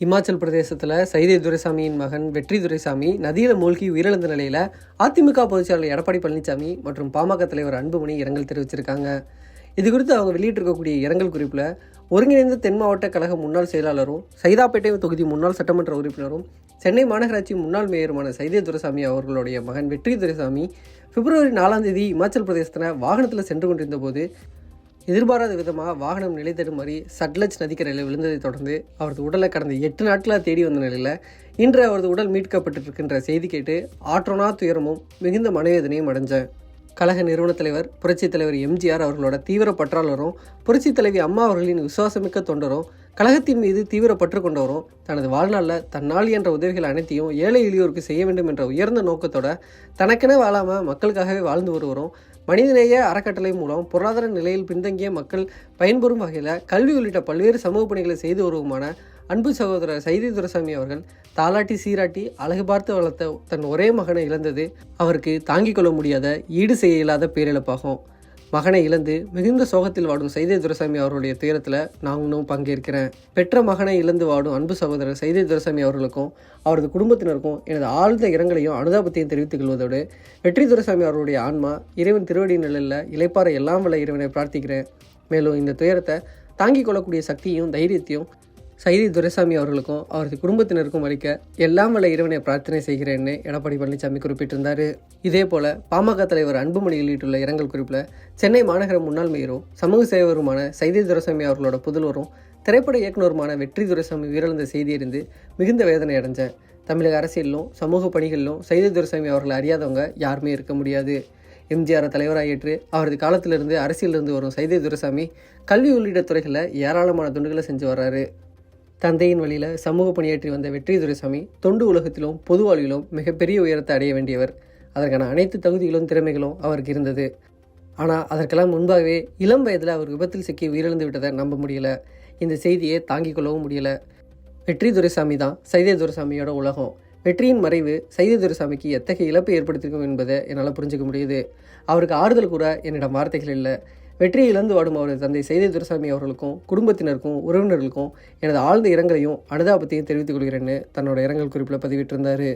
இமாச்சல் பிரதேசத்தில் சைதை துரைசாமியின் மகன் வெற்றி துரைசாமி நதியில் மூழ்கி உயிரிழந்த நிலையில் அதிமுக பொதுச்செயலாளர் எடப்பாடி பழனிசாமி மற்றும் பாமக தலைவர் அன்புமணி இரங்கல் தெரிவிச்சிருக்காங்க. இது குறித்து அவங்க வெளியிட்டிருக்கக்கூடிய இரங்கல் குறிப்பில் ஒருங்கிணைந்த தென் மாவட்ட கழக முன்னாள் செயலாளரும் சைதாப்பேட்டை தொகுதி முன்னாள் சட்டமன்ற உறுப்பினரும் சென்னை மாநகராட்சி முன்னாள் மேயருமான சைதே துரைசாமி அவர்களுடைய மகன் வெற்றி துரைசாமி பிப்ரவரி நாலாம் தேதி இமாச்சல் பிரதேசத்தில் வாகனத்தில் சென்று கொண்டிருந்த போது எதிர்பாராத விதமாக வாகனம் நிலை தடுமாறி சட்லஜ் நதிக்கரையில் விழுந்ததை தொடர்ந்து அவரது உடலை கடந்த எட்டு நாட்களாக தேடி வந்த நிலையில் இன்று அவரது உடல் மீட்கப்பட்டிருக்கின்ற செய்தி கேட்டு ஆற்றோனா துயரமும் மிகுந்த மனவேதனையும் அடைஞ்சேன் கழக நிறுவனத் தலைவர் புரட்சித் தலைவர் எம்ஜிஆர் அவர்களோட தீவிர பற்றாளரும் புரட்சித் தலைவி அம்மா அவர்களின் விசுவாசமிக்க தொண்டரும் கழகத்தின் மீது தீவிர பற்று கொண்டவரும் தனது வாழ்நாளில் தன்னால் என்ற உதவிகள் அனைத்தையும் ஏழை எளியோருக்கு செய்ய வேண்டும் என்ற உயர்ந்த நோக்கத்தோட தனக்கென வாழாமல் மக்களுக்காகவே வாழ்ந்து வருவரும் மனிதநேய அறக்கட்டளை மூலம் பொருளாதார நிலையில் பின்தங்கிய மக்கள் பயன்பெறும் வகையில் கல்வி உள்ளிட்ட பல்வேறு சமூக பணிகளை செய்து வருவமான அன்பு சகோதரர் சைதி துரசாமி அவர்கள் தாலாட்டி சீராட்டி அழகு பார்த்து வளர்த்த தன் ஒரே மகனை இழந்தது அவருக்கு தாங்கிக் கொள்ள முடியாத ஈடு செய்ய இல்லாத பேரிழப்பாகும். மகனை இழந்து மிகுந்த சோகத்தில் வாடும் சைதை துரசாமி அவர்களுடைய துயரத்தில் நாங்களும் பங்கேற்கிறேன். பெற்ற மகனை இழந்து வாடும் அன்பு சகோதரர் சைதை துரசாமி அவர்களுக்கும் அவரது குடும்பத்தினருக்கும் எனது ஆழ்ந்த இரங்கலையும் அனுதாபத்தையும் தெரிவித்துக் கொள்வதோடு வெற்றி துரசாமி அவர்களுடைய ஆன்மா இறைவன் திருவடி நிழலில் இளைப்பாற எல்லாம் வல்ல இறைவனை பிரார்த்திக்கிறேன். மேலும் இந்த துயரத்தை தாங்கிக் கொள்ளக்கூடிய சக்தியும் தைரியத்தையும் சைதி துரைசாமி அவர்களுக்கும் அவரது குடும்பத்தினருக்கும் அளிக்க எல்லாம் வல்ல இறைவனை பிரார்த்தனை செய்கிறேன்னு எடப்பாடி பழனிசாமி குறிப்பிட்டிருந்தார். இதே போல பாமக தலைவர் அன்புமணி வெளியிட்டுள்ள இரங்கல் குறிப்பில் சென்னை மாநகர முன்னாள் மேயரும் சமூக சேவருமான சைதி துரைசாமி அவர்களோட புதல்வரும் திரைப்பட இயக்குனருமான வெற்றி துரைசாமி உயிரிழந்த செய்தி மிகுந்த வேதனை அடைஞ்சேன். தமிழக அரசியலிலும் சமூக பணிகளிலும் சைதி துரைசாமி அவர்களை அறியாதவங்க யாருமே இருக்க முடியாது. எம்ஜிஆர் தலைவராக ஏற்று அவரது காலத்திலிருந்து அரசியலிருந்து வரும் சைதை துரைசாமி கல்வி உள்ளிட்ட துறைகளில் ஏராளமான தொண்டுகளை செஞ்சு வர்றாரு. தந்தையின் வழியில் சமூக பணியாற்றி வந்த வெற்றி துரைசாமி தொண்டு உலகத்திலும் பொது வாழ்விலும் மிகப்பெரிய உயரத்தை அடைய வேண்டியவர். அதற்கான அனைத்து தகுதிகளும் திறமைகளும் அவருக்கு இருந்தது. ஆனால் அதற்கெல்லாம் முன்பாகவே இளம் வயதில் அவர் விபத்தில் சிக்கி உயிரிழந்து விட்டதை நம்ப முடியல. இந்த செய்தியை தாங்கிக் கொள்ளவும் முடியல. வெற்றி துரைசாமி தான் சைதே துரைசாமியோட உலகம். வெற்றியின் மறைவு சைதே துரைசாமிக்கு எத்தகைய இழப்பை ஏற்படுத்தியிருக்கும் என்பதை என்னால் புரிஞ்சுக்க முடியுது. அவருக்கு ஆறுதல் கூற என்னிடம் வார்த்தைகள் இல்லை. வெற்றியை இழந்து வாடும் அவரது தந்தை செய்தி துரசாமி அவர்களுக்கும் குடும்பத்தினருக்கும் உறவினர்களுக்கும் எனது ஆழ்ந்த இரங்கலையும் அனுதாபத்தையும் தெரிவித்துக் கொள்கிறேன்னு தன்னோட இரங்கல் குறிப்பில் பதிவிட்டிருந்தார்.